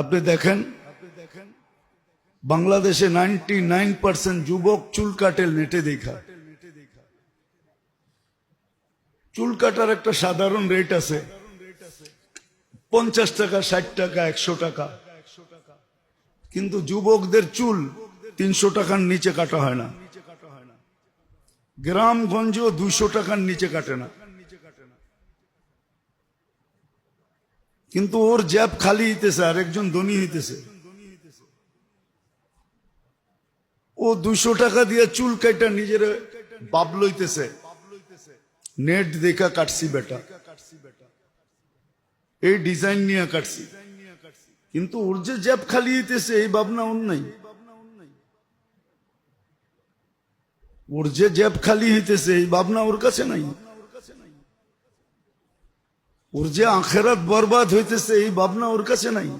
আপনি দেখেন, বাংলাদেশে নাইনটি নাইন পার্সেন্ট যুবক চুল কাটে নেটে দেখা। চুল কাটার একটা সাধারণ রেট আছে, পঞ্চাশ টাকা, ষাট টাকা, একশো টাকা। কিন্তু যুবকদের চুল তিনশো টাকার নিচে কাটা হয় না। গ্রামগঞ্জেও দুইশো টাকার নিচে কাটে না। কিন্তু ওর জ্যাব খালি হইতেছে আর একজন ধনী হইতেছে। ও দুইশো টাকা দিয়ে চুল কাটা নিজের বাপ লইতেছে। নেট দেখা কাটছি বেটা। এই ডিজাইন নিয়ে কাটছি। কিন্তু ওর যে জ্যাব খালি হইতেছে, এই ভাবনা ওর নাই। ওর যে জ্যাব খালি হইতেছে, এই ভাবনা ওর কাছে নাই। ওর যে আখেরাত বরবাদ হইতেছে, এই ভাবনা ওর কাছে নাই।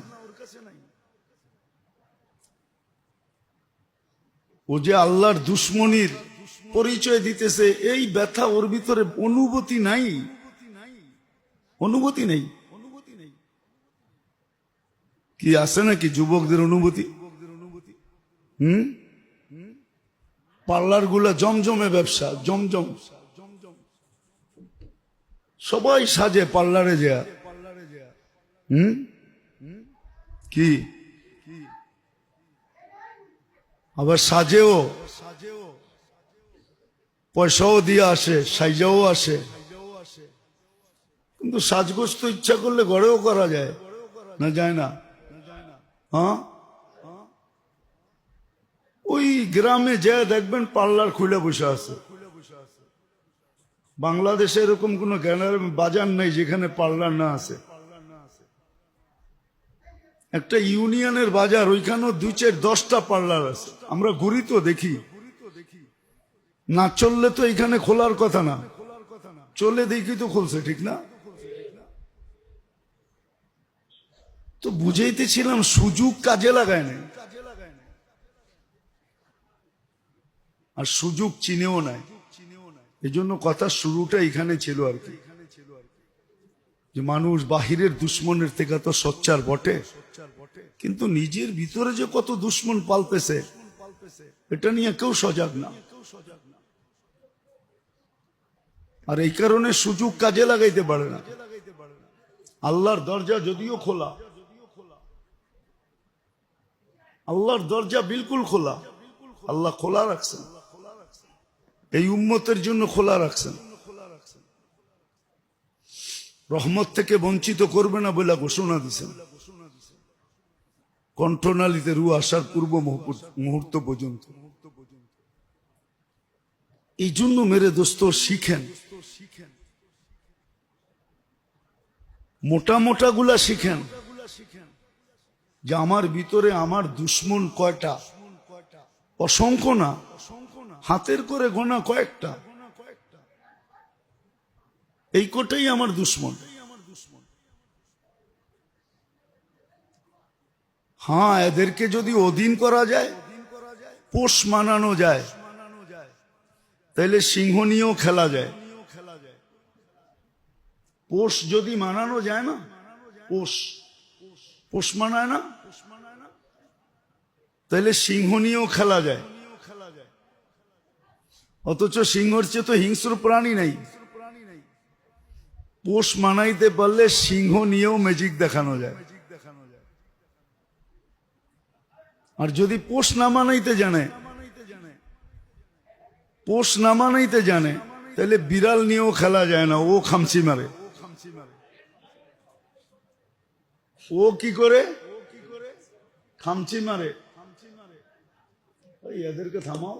ও যে আল্লাহর দুশ্মনির পরিচয় দিতেছে, এই ব্যথা ওর ভিতরে অনুভূতি নাই। অনুভূতি নেই। কি আছে নাকি যুবকদের অনুভূতি? হুম? পার্লারগুলা জমজমে ব্যবসা, জমজম। সবাই সাজে পার্লারে যা। হুম? কি? আবার সাজেও। সাজেও পয়সাও দিয়ে আসে, সাইজাও আসে। কিন্তু সাজগোজ তো ইচ্ছা করলে ঘরেও করা যায়। না যায় না? হ্যাঁ? ওই গ্রামে যে দেখবেন পার্লার খুলে বসে আছে। বাংলাদেশে এরকম কোন জ্ঞানের বাজার নাই যেখানে পার্লার না আছে। একটা ইউনিয়নের বাজার, ওইখানেও দুই চার দশটা পার্লার আছে। আমরা ঘুরি তো দেখি। না চললে তো এখানে খোলার কথা না। চলে দেখি তো খুলছে, ঠিক না? তো বুঝাইতেছিলাম সুযোগ কাজে লাগায় না আর সুযোগ চিনেও নাই। এই জন্য কথা শুরুটা এখানে ছিল আর কি। যে মানুষ বাহিরের দুশ্মনের থেকে তো সচ্চার বটে। কিন্তু নিজের ভিতরে যে কত দুশ্মন পালতেছে, এটা নিয়ে কেউ সজাগ না। আর এই কারণে সুযোগ কাজে লাগাইতে পারে না। আল্লাহর দরজা যদিও খোলা, আল্লাহর দরজা বিলকুল খোলা, আল্লাহ খোলা রাখছেন। এই উম্মতের জন্য খোলা রাখছেন। রহমত থেকে বঞ্চিত করবে না বলে ঘোষণা দিছেন। কণ্ঠনালীতে রু আসার পূর্ব মুহূর্ত পর্যন্ত। এই জন্য মেরে দোস্ত শিখেন। মোটা মোটা গুলা শিখেন। যে আমার ভিতরে আমার দুশ্মন কয়টা? অসংখ্য না? হাতের করে গোনা কয়েকটা। এই কোটাই আমার দুশ্মন। হ্যাঁ এদেরকে যদি অধীন করা যায়, পোষ মানানো যায় তাহলে সিংহ নিয়েও খেলা যায়। পোষ যদি মানানো যায় না, পোষ পোষ মানায় না তাহলে সিংহ নিয়েও খেলা যায়। অথচ সিংহর চেয়ে তো হিংস্র প্রাণী নাই। পোষ মানাইতে পারলে সিংহ নিয়েও ম্যাজিক দেখানো যায়। আর যদি পোষ না মানাইতে জানে, পোষ না মানাইতে জানে, তাহলে বিড়াল নিয়েও খেলা যায় না, ও খামচি মারে। ও কি করে? খামচি মারে। এদেরকে থামাও।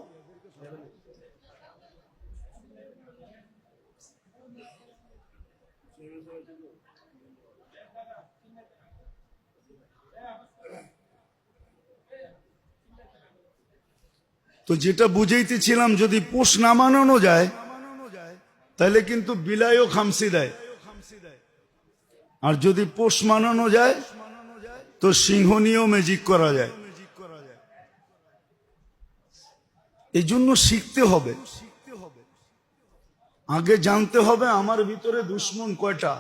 তো যেটা বুঝাইতেছিলাম, যদি পোষ না মানানো যায়, তাহলে কিন্তু বিলাইও খামসি দেয়। আর যদি পোষ মানানো যায়, তো সিংহ নিয়েও ম্যাজিক করা যায়। এই জন্য শিখতে হবে। আগে জানতে হবে আমার ভিতরে দুশ্মন কয়টা।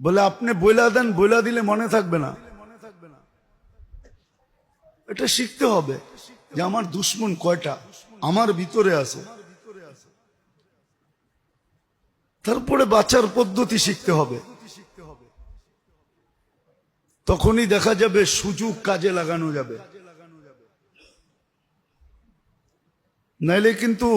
বলে, আপনি বইলা দেন, বইলা দিলে মনে থাকবে না। এটা শিখতে হবে যে আমার দুশ্মন কয়টা, আমার ভিতরে আছে। তারপরে বাঁচার পদ্ধতি শিখতে হবে। তখনই দেখা যাবে সুযোগ কাজে লাগানো যাবে। নাইলে কিন্তু